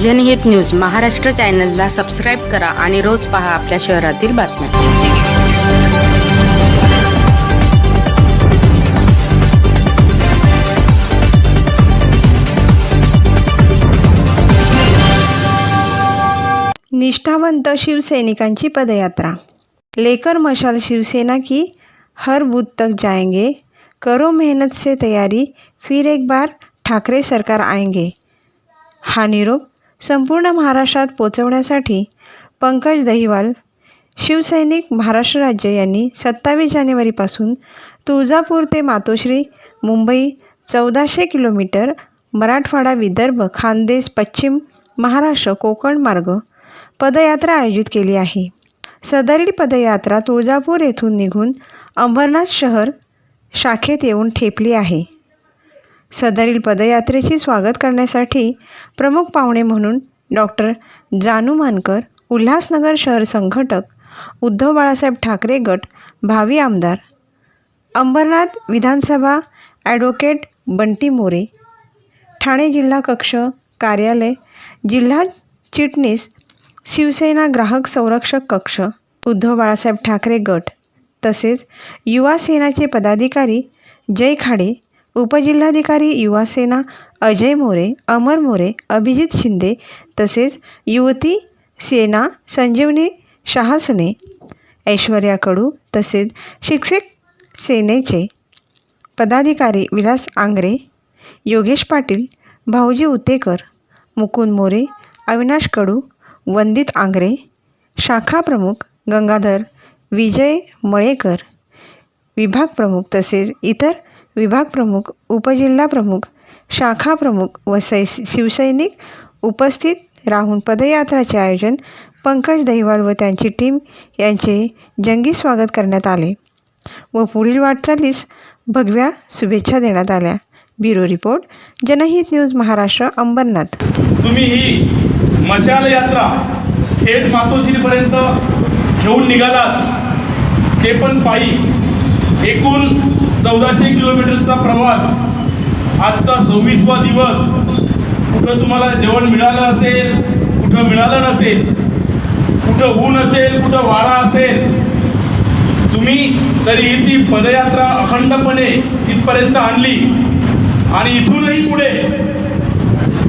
जनहित न्यूज महाराष्ट्र चॅनलला सबस्क्राईब करा आणि रोज पहा आपल्या शहरातील बातम्या. निष्ठावंत शिवसैनिकांची पदयात्रा. लेकर मशाल शिवसेना की हर बूथ तक जाएंगे. करो मेहनत से तयारी फिर एक बार ठाकरे सरकार आएंगे. हा निरोप संपूर्ण महाराष्ट्रात पोचवण्यासाठी पंकज दहिवाल शिवसैनिक महाराष्ट्र राज्य यांनी सत्तावीस जानेवारीपासून तुळजापूर ते मातोश्री मुंबई चौदाशे किलोमीटर मराठवाडा विदर्भ खानदेश पश्चिम महाराष्ट्र कोकण मार्ग पदयात्रा आयोजित केली आहे. सदरील पदयात्रा तुळजापूर येथून निघून अंबरनाथ शहर शाखेत येऊन ठेपली आहे. सदरील पदयात्रेचे स्वागत करण्यासाठी प्रमुख पाहुणे म्हणून डॉक्टर जानू मानकर उल्हासनगर शहर संघटक उद्धव बाळासाहेब ठाकरे गट भावी आमदार अंबरनाथ विधानसभा ॲडव्होकेट बंटी मोरे ठाणे जिल्हा कक्ष कार्यालय जिल्हा चिटणीस शिवसेना ग्राहक संरक्षक कक्ष उद्धव बाळासाहेब ठाकरे गट तसेच युवा सेनाचे पदाधिकारी जय खाडे उपजिल्हाधिकारी युवासेना अजय मोरे अमर मोरे अभिजित शिंदे तसेच युवती सेना संजीवनी शहासने ऐश्वर्या कडू तसेच शिक्षक सेनेचे पदाधिकारी विलास आंग्रे योगेश पाटील भाऊजी उतेकर मुकुंद मोरे अविनाश कडू वंदित आंग्रे शाखा प्रमुख गंगाधर विजय मळेकर विभाग प्रमुख तसेच इतर विभाग प्रमुख उपजिल्हा प्रमुख शाखा प्रमुख व सै शिवसैनिक उपस्थित राहून पदयात्राचे आयोजन पंकज दहिवाल व त्यांची टीम यांचे जंगी स्वागत करण्यात आले व पुढील वाटचालीस भगव्या शुभेच्छा देण्यात आल्या. Bureau report Janhit news Maharashtra Ambernath. तुम्ही ही मशाल यात्रा थेट मातोश्रीपर्यंत घेऊन निघालात ते पण पायी. एकूण चौदाशे किलोमीटरचा प्रवास. आजचा सव्वीसवा दिवस. कुठं तुम्हाला जेवण मिळालं असेल कुठं मिळालं नसेल कुठं ऊन असेल कुठं वारा असेल तुम्ही तरीही ती पदयात्रा अखंडपणे इथपर्यंत आणली. आणि इथूनही पुढे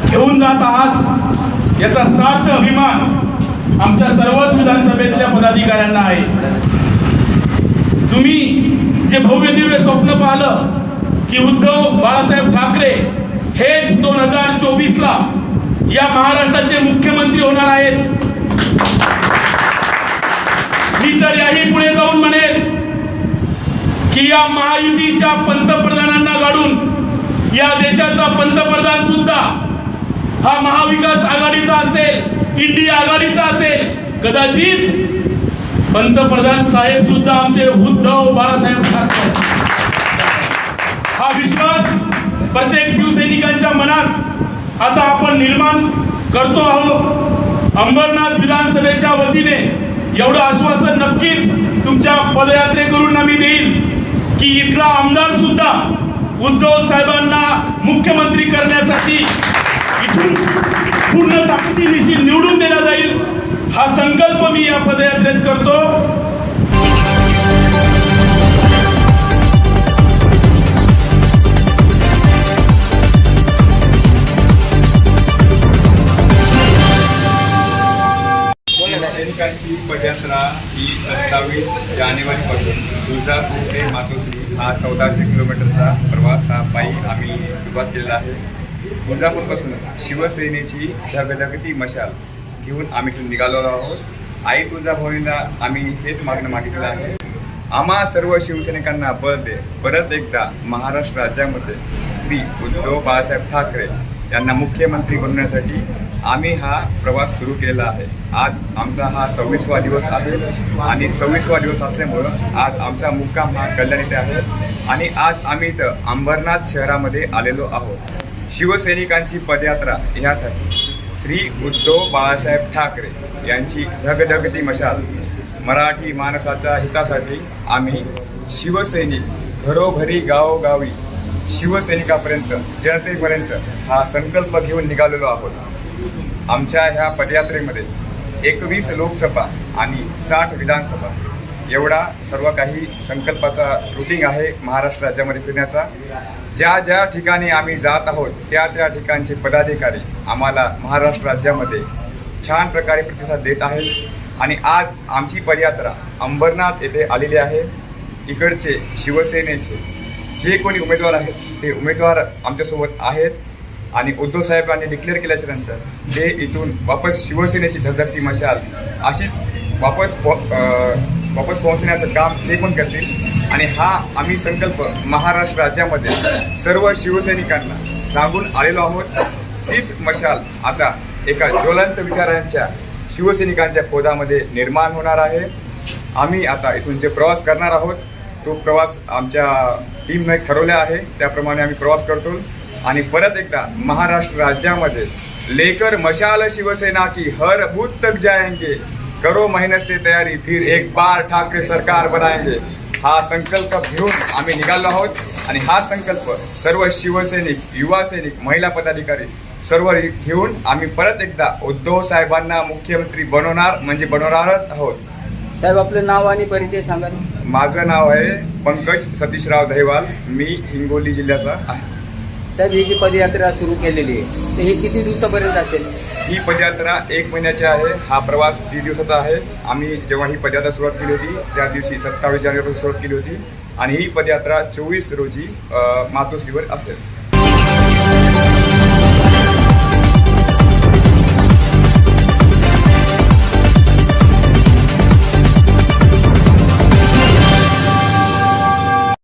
घेऊन जात आहात याचा सार्थ अभिमान आमच्या सर्वच विधानसभेतल्या पदाधिकाऱ्यांना आहे. तुम्ही जे भव्य दिव्य स्वप्न पाहिलं की उद्धव बाळासाहेब ठाकरे हेच दोन हजार चोवीस ला या महाराष्ट्राचे मुख्यमंत्री होणार आहेत. मी तर याही पुढे जाऊन म्हणेल की या महायुतीच्या पंतप्रधानांना गाडून या देशाचा पंतप्रधान सुद्धा हा महाविकास आघाडीचा असेल इंडिया आघाडीचा असेल कदाचित पंतप्रधान साहेब सुद्धा आमचे उद्धव बाळासाहेब ठाकरे. हा विश्वास प्रत्येक शिवसैनिकांच्या मनात आता आपण निर्माण करतो आहोत. अंबरनाथ विधानसभेच्या वतीने एवढं आश्वासन नक्कीच तुमच्या पदयात्रेकरून मी देईल की इथला आमदार सुद्धा उद्धव साहेबांना मुख्यमंत्री करण्यासाठी इथून पूर्ण ताकदीनिशी निवडून देण्यात जाईल. हा संकल्प मी या पदयात्रेत करतो. सैनिकांची पदयात्रा ही सत्तावीस जानेवारीपासून तुळजापूर ते मातोश्री हा चौदाशे किलोमीटरचा प्रवास हा पायी आम्ही सुरुवात केलेला आहे. तुळजापूरपासून शिवसेनेची धगधगती मशाल घेऊन आम्ही इथून निघालो आहोत. आई तुळजाभवानीला आम्ही हेच मागणं मागितलं आहे. आम्हा सर्व शिवसैनिकांना बळ दे. परत एकदा महाराष्ट्र राज्यामध्ये श्री उद्धव बाळासाहेब ठाकरे यांना मुख्यमंत्री बनवण्यासाठी आम्ही हा प्रवास सुरू केलेला आहे. आज आमचा हा सव्वीसवा दिवस आहे आणि सव्वीसवा दिवस असल्यामुळं आज आमचा मुक्काम हा कल्याण इथे आहे आणि आज आम्ही इथं अंबरनाथ शहरामध्ये आलेलो आहोत. शिवसैनिकांची पदयात्रा ह्यासाठी. श्री उद्धव बाळासाहेब ठाकरे यांची धगधगती मशाल. मराठी माणसाच्या हितासाठी आम्ही शिवसैनिक घरोघरी गावोगावी शिवसैनिकापर्यंत जनतेपर्यंत हा संकल्प घेऊन निघालेलो आहोत. आमच्या ह्या पदयात्रेमध्ये एकवीस लोकसभा आणि साठ विधानसभा एवढा सर्व काही संकल्पाचा रुटीन आहे महाराष्ट्र राज्यामध्ये फिरण्याचा. ज्या ज्या ठिकाणी आम्ही जात आहोत त्या त्या ठिकाणचे पदाधिकारी आम्हाला महाराष्ट्र राज्यामध्ये छान प्रकारे प्रतिसाद देत आहेत. आणि आज आमची पदयात्रा अंबरनाथ येथे आलेली आहे. इकडचे शिवसेनेचे जे कोणी उमेदवार आहेत ते उमेदवार आमच्यासोबत आहेत. आणि उद्धव साहेबांनी डिक्लेअर केल्याच्यानंतर ते इथून वापस शिवसेनेची धगधगती मशाल अशीच वापस पो वापस पोहोचण्याचं काम ते पण करतील. आणि हा आम्ही संकल्प महाराष्ट्र राज्यामध्ये सर्व शिवसैनिकांना सांगून आलेलो आहोत. तीच मशाल आता एका ज्वलंत विचारांच्या शिवसैनिकांच्या पोदामध्ये निर्माण होणार आहे. आम्ही आता इथून जे प्रवास करणार आहोत तो प्रवास आमच्या टीमने ठरवला आहे. त्याप्रमाणे आम्ही प्रवास करतो. आणि परत एकदा महाराष्ट्र राज्यामध्ये लेकर मशाल शिवसेना की हर बूथ तक जाएंगे करो मेहनत से तयारी फिर एक बार ठाकरे सरकार बनाएंगे। हा संकल्प घेऊन आम्ही निघालो आहोत आणि हा संकल्प सर्व शिवसैनिक युवा सैनिक महिला पदाधिकारी सर्व घेऊन आम्ही परत एकदा उद्धव साहेबांना मुख्यमंत्री बनवणार म्हणजे बनवणारच आहोत. साहेब आपलं नाव आणि परिचय सांगा. माझं नाव आहे पंकज सतीशराव दहिवाल मी हिंगोली जिल्ह्याचा आहे. साहेब ही जी पदयात्रा सुरू केलेली आहे तर ही किती दिवसापर्यंत असेल? ही पदयात्रा एक महिन्याची आहे हा प्रवास दीड दिवसाचा आहे. आम्ही जेव्हा ही पदयात्रा सुरुवात केली होती त्या दिवशी सत्तावीस जानेवारी सुरुवात केली होती. आणि ही पदयात्रा चोवीस रोजी मातोश्रीवर असेल.